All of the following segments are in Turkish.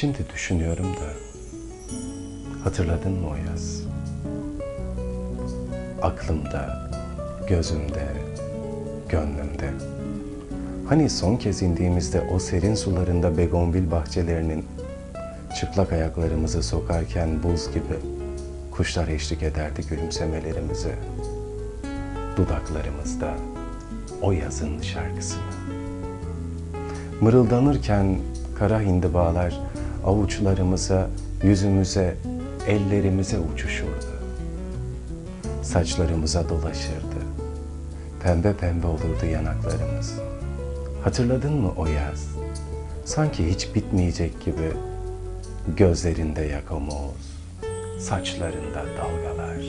Şimdi düşünüyorum da hatırladın mı o yaz? Aklımda, gözümde, gönlümde. Hani son kez indiğimizde o serin sularında begonvil bahçelerinin çıplak ayaklarımızı sokarken buz gibi kuşlar eşlik ederdi gülümsemelerimize. Dudaklarımızda o yazın şarkısını. Mırıldanırken kara hindibalar avuçlarımıza, yüzümüze, ellerimize uçuşurdu. Saçlarımıza dolaşırdı. Pembe pembe olurdu yanaklarımız. Hatırladın mı o yaz? Sanki hiç bitmeyecek gibi gözlerinde yakamoz, saçlarında dalgalar.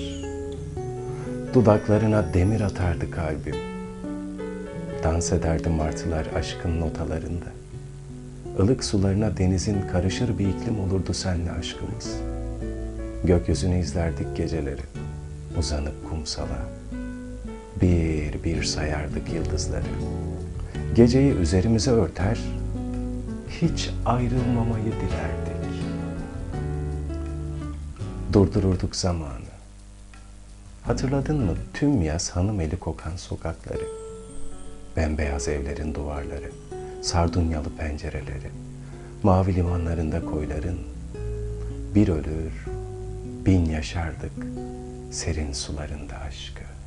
Dudaklarına demir atardı kalbim. Dans ederdi martılar aşkın notalarında. Ilık sularına denizin karışır bir iklim olurdu senle aşkımız. Gökyüzünü izlerdik geceleri, uzanıp kumsala. Bir bir sayardık yıldızları. Geceyi üzerimize örter, hiç ayrılmamayı dilerdik. Durdururduk zamanı. Hatırladın mı tüm yaz hanım eli kokan sokakları? Bembeyaz evlerin duvarları, sardunyalı pencereleri, mavi limanlarında koyların, bir ölür, bin yaşardık serin sularında aşkı.